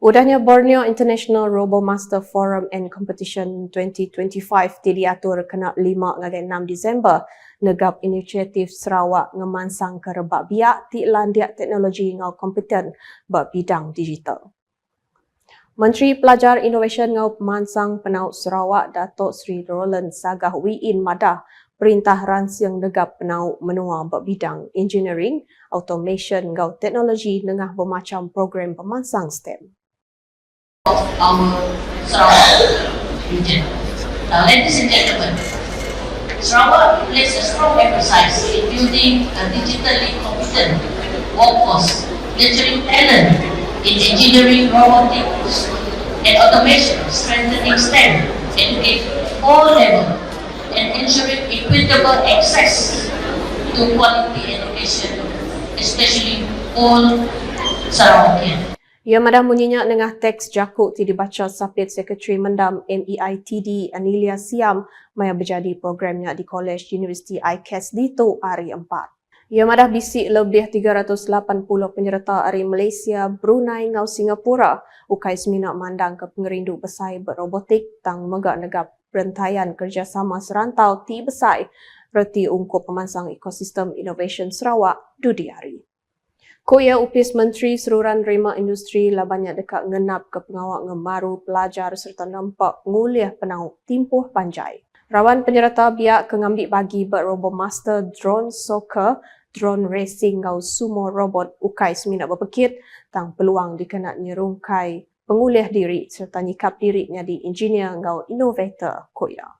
Udahnya Borneo International RoboMaster Forum and Competition 2025 ti diatur kena 5 ngai 6 Disember negap inisiatif Sarawak ngemansang ke rebak biak ti landiak teknologi ngau kompeten bak bidang digital. Menteri Pelajar Innovation ngau pemansang penaut Sarawak Datuk Seri Roland Sagah Wiin Madah perintah ransiang negap penaut menua bak bidang engineering, automation ngau teknologi nengah bermacam program pemansang STEM. Um, of our Sarawak region. Now, ladies and gentlemen, Sarawak places strong emphasis in building a digitally competent workforce, nurturing talent in engineering, robotics, and automation, strengthening STEM, education all level, and ensuring equitable access to quality education, especially all Sarawakian. Ia madah munyinya nengah teks jakuk ti dibaca Sapit Sekretari Mendam E MEITD Anilia Siam maya berjadi programnya di College University ICAS Dito hari 4. Ia madah bisik lebih 380 penyerta dari Malaysia, Brunei ngau Singapura ukai seminak mandang ke pengerindu besai berobotik tang megak negap rentaian kerjasama serantau ti besai reti ungkup pemansang ekosistem innovation Sarawak dudi hari. Koya upis Menteri Seruran Rema Industri lah banyak dekat ngenap ke pengawak ngemaru pelajar serta nampak nguliah penau timpuh panjai. Rawan penyerta biak kengambil bagi ber Robomaster Drone Soccer, Drone Racing ngau sumo robot ukai seminat berpekit tang peluang dikenal nyerungkai penguliah diri serta nyikap diri jadi engineer ngau innovator Koya.